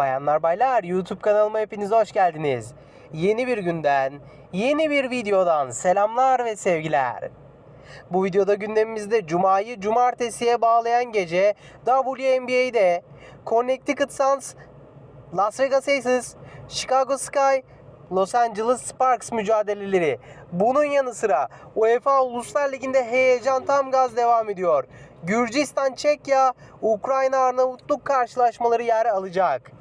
Bayanlar baylar YouTube kanalıma hepiniz hoş geldiniz. Yeni bir günden, yeni bir videodan selamlar ve sevgiler. Bu videoda gündemimizde Cuma'yı Cumartesi'ye bağlayan gece WNBA'de Connecticut Suns, Las Vegas Aces, Chicago Sky, Los Angeles Sparks mücadeleleri. Bunun yanı sıra UEFA Uluslar Ligi'nde heyecan tam gaz devam ediyor. Gürcistan, Çekya, Ukrayna, Arnavutluk karşılaşmaları yer alacak.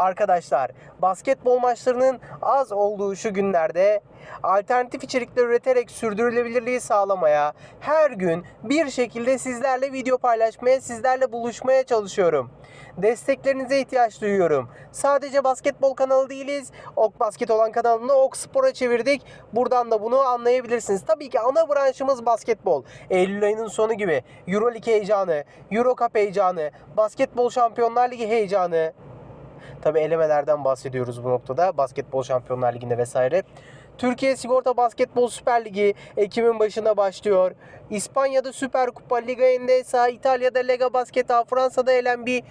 Arkadaşlar basketbol maçlarının az olduğu şu günlerde alternatif içerikler üreterek sürdürülebilirliği sağlamaya her gün bir şekilde sizlerle video paylaşmaya, sizlerle buluşmaya çalışıyorum. Desteklerinize ihtiyaç duyuyorum. Sadece basketbol kanalı değiliz. Ok Basket olan kanalını Ok Spor'a çevirdik. Buradan da bunu anlayabilirsiniz. Tabii ki ana branşımız basketbol. Eylül ayının sonu gibi Euroleague heyecanı, Euro Cup heyecanı, Basketbol Şampiyonlar Ligi heyecanı, Tabi elemelerden bahsediyoruz bu noktada. Basketbol Şampiyonlar Ligi'nde vesaire. Türkiye Sigorta Basketbol Süper Ligi Ekim'in başında başlıyor. İspanya'da Süper Kupa, Liga Endesa, İtalya'da Lega Basket A, Fransa'da LNB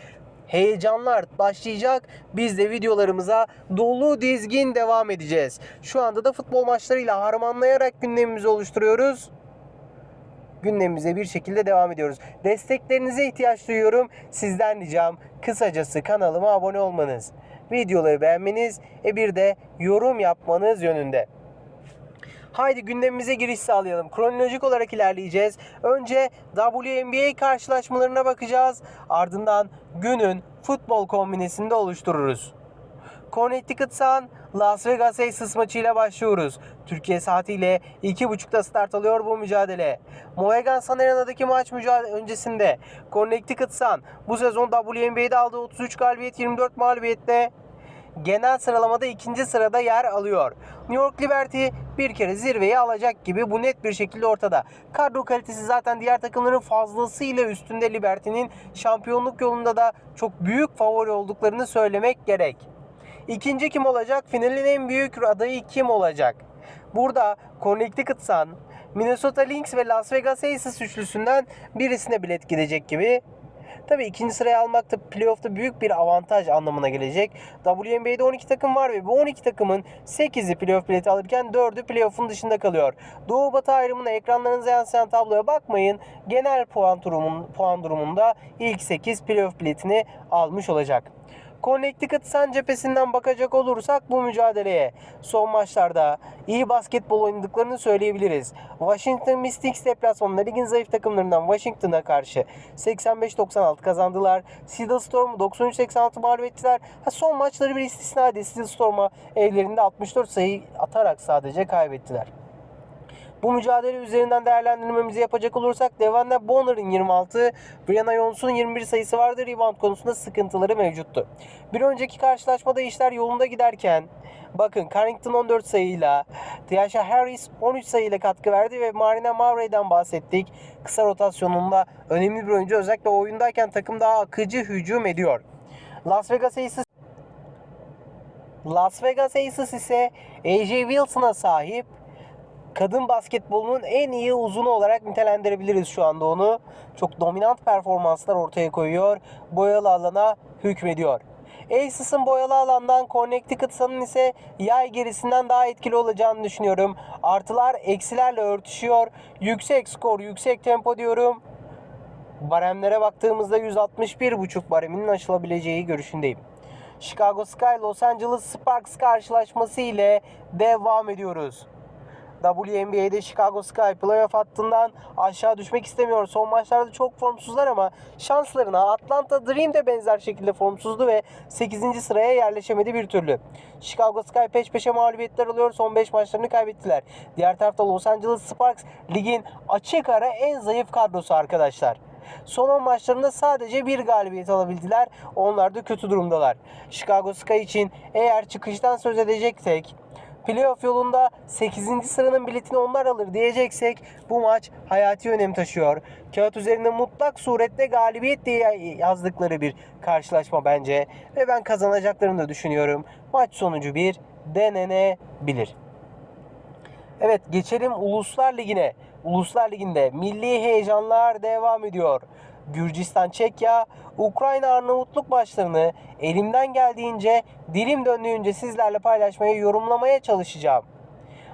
heyecanlar başlayacak. Biz de videolarımıza dolu dizgin devam edeceğiz. Şu anda da futbol maçlarıyla harmanlayarak gündemimizi oluşturuyoruz gündemimize bir şekilde devam ediyoruz. Desteklerinize ihtiyaç duyuyorum. Sizden ricam kısacası kanalıma abone olmanız, videoları beğenmeniz ve bir de yorum yapmanız yönünde. Haydi gündemimize giriş sağlayalım. Kronolojik olarak ilerleyeceğiz. Önce WNBA karşılaşmalarına bakacağız. Ardından günün futbol kombinesini de oluştururuz. Connecticut Sun Las Vegas Aces maçıyla başlıyoruz. Türkiye saatiyle 2.30'da start alıyor bu mücadele. Mohegan Sun Arena'daki maç mücadele öncesinde Connecticut Sun bu sezon WNBA'de aldığı 33 galibiyet 24 mağlubiyetle genel sıralamada ikinci sırada yer alıyor. New York Liberty bir kere zirveyi alacak gibi bu net bir şekilde ortada. Kadro kalitesi zaten diğer takımların fazlasıyla üstünde Liberty'nin şampiyonluk yolunda da çok büyük favori olduklarını söylemek gerek. İkinci kim olacak? Finalin en büyük adayı kim olacak? Burada Connecticut Sun, Minnesota Lynx ve Las Vegas Aces üçlüsünden birisine bilet gidecek gibi. Tabii ikinci sıraya almak da playoff'ta büyük bir avantaj anlamına gelecek. WNBA'de 12 takım var ve bu 12 takımın 8'i playoff bileti alırken 4'ü playoff'un dışında kalıyor. Doğu batı ayrımına ekranlarınıza yansıyan tabloya bakmayın. Genel puan, durumun, puan durumunda ilk 8 playoff biletini almış olacak. Connecticut Sun cephesinden bakacak olursak bu mücadeleye son maçlarda iyi basketbol oynadıklarını söyleyebiliriz. Washington Mystics deplasmanında ligin zayıf takımlarından Washington'a karşı 85-96 kazandılar. Seattle Storm'u 93-86 mağlup. Ha, son maçları bir istisna. Seattle Storm'a evlerinde 64 sayı atarak sadece kaybettiler. Bu mücadele üzerinden değerlendirmemizi yapacak olursak Devanda Bonner'ın 26, Brianna Jones'un 21 sayısı vardı. Rebound konusunda sıkıntıları mevcuttu. Bir önceki karşılaşmada işler yolunda giderken bakın Carrington 14 sayıyla, Tiasha Harris 13 sayıyla katkı verdi ve Marina Murray'den bahsettik. Kısa rotasyonunda önemli bir oyuncu özellikle oyundayken takım daha akıcı hücum ediyor. Las Vegas Aces Las Vegas Aces ise AJ Wilson'a sahip kadın basketbolunun en iyi uzunu olarak nitelendirebiliriz şu anda onu. Çok dominant performanslar ortaya koyuyor. Boyalı alana hükmediyor. Aces'ın boyalı alandan Connecticut Sun'ın ise yay gerisinden daha etkili olacağını düşünüyorum. Artılar eksilerle örtüşüyor. Yüksek skor, yüksek tempo diyorum. Baremlere baktığımızda 161.5 bareminin aşılabileceği görüşündeyim. Chicago Sky Los Angeles Sparks karşılaşması ile devam ediyoruz. WNBA'de Chicago Sky playoff hattından aşağı düşmek istemiyor. Son maçlarda çok formsuzlar ama şanslarına Atlanta Dream de benzer şekilde formsuzdu ve 8. sıraya yerleşemedi bir türlü. Chicago Sky peş peşe mağlubiyetler alıyor. Son 5 maçlarını kaybettiler. Diğer tarafta Los Angeles Sparks ligin açık ara en zayıf kadrosu arkadaşlar. Son 10 maçlarında sadece bir galibiyet alabildiler. Onlar da kötü durumdalar. Chicago Sky için eğer çıkıştan söz edeceksek playoff yolunda 8. sıranın biletini onlar alır diyeceksek bu maç hayati önem taşıyor. Kağıt üzerinde mutlak surette galibiyet diye yazdıkları bir karşılaşma bence. Ve ben kazanacaklarını da düşünüyorum. Maç sonucu bir denenebilir. Evet geçelim Uluslar Ligi'ne. Uluslar Ligi'nde milli heyecanlar devam ediyor. Gürcistan Çekya, Ukrayna Arnavutluk maçlarını elimden geldiğince, dilim döndüğünce sizlerle paylaşmaya, yorumlamaya çalışacağım.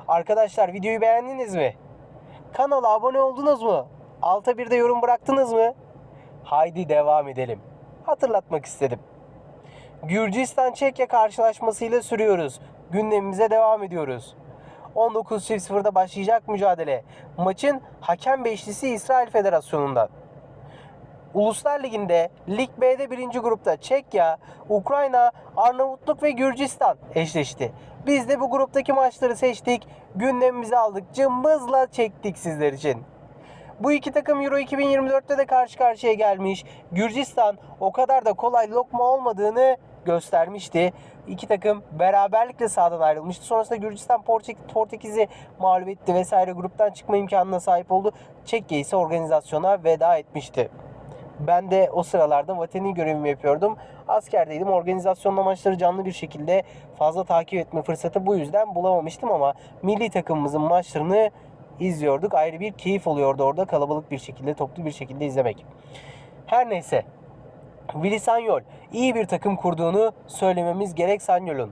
Arkadaşlar videoyu beğendiniz mi? Kanala abone oldunuz mu? Alta bir de yorum bıraktınız mı? Haydi devam edelim. Hatırlatmak istedim. Gürcistan Çekya karşılaşmasıyla sürüyoruz. Gündemimize devam ediyoruz. 19.00'da başlayacak mücadele. Maçın hakem beşlisi İsrail Federasyonu'ndan. Uluslar Ligi'nde Lig B'de birinci grupta Çekya, Ukrayna, Arnavutluk ve Gürcistan eşleşti. Biz de bu gruptaki maçları seçtik, gündemimize aldık, cımbızla çektik sizler için. Bu iki takım Euro 2024'te de karşı karşıya gelmiş. Gürcistan o kadar da kolay lokma olmadığını göstermişti. İki takım beraberlikle sahadan ayrılmıştı. Sonrasında Gürcistan Portek- Portekiz'i mağlup etti vesaire gruptan çıkma imkanına sahip oldu. Çekya ise organizasyona veda etmişti. Ben de o sıralarda vatani görevimi yapıyordum. Askerdeydim. Organizasyonla maçları canlı bir şekilde fazla takip etme fırsatı bu yüzden bulamamıştım ama milli takımımızın maçlarını izliyorduk. Ayrı bir keyif oluyordu orada kalabalık bir şekilde, toplu bir şekilde izlemek. Her neyse. Willy Sanyol iyi bir takım kurduğunu söylememiz gerek Sanyol'un.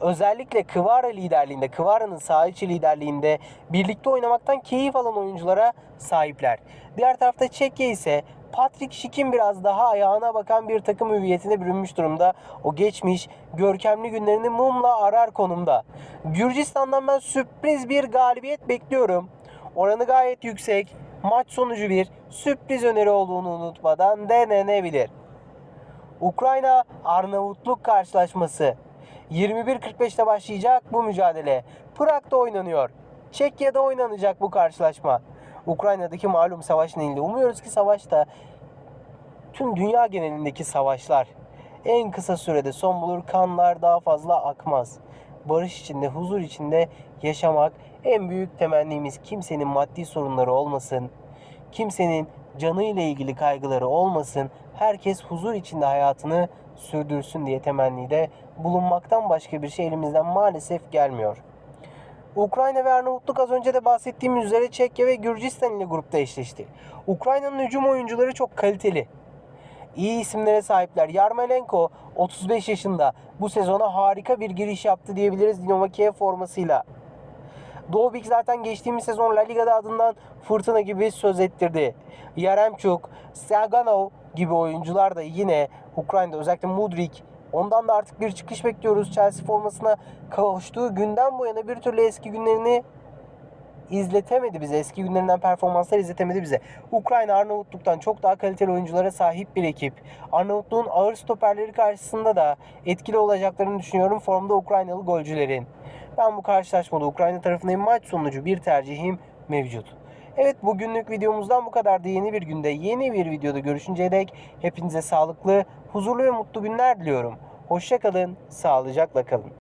Özellikle Kıvara liderliğinde, Kıvara'nın saha liderliğinde birlikte oynamaktan keyif alan oyunculara sahipler. Diğer tarafta Çekya ise Patrick Schick'in biraz daha ayağına bakan bir takım hüviyetine bürünmüş durumda. O geçmiş görkemli günlerini mumla arar konumda. Gürcistan'dan ben sürpriz bir galibiyet bekliyorum. Oranı gayet yüksek. Maç sonucu bir sürpriz öneri olduğunu unutmadan denenebilir. Ukrayna Arnavutluk karşılaşması. 21.45'te başlayacak bu mücadele. Prag'da oynanıyor. Çekya'da oynanacak bu karşılaşma. Ukrayna'daki malum savaş nedeniyle umuyoruz ki savaş da tüm dünya genelindeki savaşlar en kısa sürede son bulur. Kanlar daha fazla akmaz. Barış içinde, huzur içinde yaşamak en büyük temennimiz. Kimsenin maddi sorunları olmasın. Kimsenin canıyla ilgili kaygıları olmasın. Herkes huzur içinde hayatını sürdürsün diye temennide bulunmaktan başka bir şey elimizden maalesef gelmiyor. Ukrayna ve Arnavutluk az önce de bahsettiğim üzere Çekya ve Gürcistan ile grupta eşleşti. Ukrayna'nın hücum oyuncuları çok kaliteli. İyi isimlere sahipler. Yarmolenko 35 yaşında. Bu sezona harika bir giriş yaptı diyebiliriz Dinamo Kiev formasıyla. Doğbik zaten geçtiğimiz sezon La Liga'da adından fırtına gibi söz ettirdi. Yaremchuk, Saganov gibi oyuncular da yine Ukrayna'da özellikle Mudrik ondan da artık bir çıkış bekliyoruz. Chelsea formasına kavuştuğu günden bu yana bir türlü eski günlerini izletemedi bize. Eski günlerinden performanslar izletemedi bize. Ukrayna Arnavutluk'tan çok daha kaliteli oyunculara sahip bir ekip. Arnavutluğun ağır stoperleri karşısında da etkili olacaklarını düşünüyorum formda Ukraynalı golcülerin. Ben bu karşılaşmada Ukrayna tarafındayım. Maç sonucu bir tercihim mevcut. Evet bugünlük videomuzdan bu kadardı. Yeni bir günde yeni bir videoda görüşünceye dek hepinize sağlıklı, huzurlu ve mutlu günler diliyorum. Hoşçakalın, sağlıcakla kalın.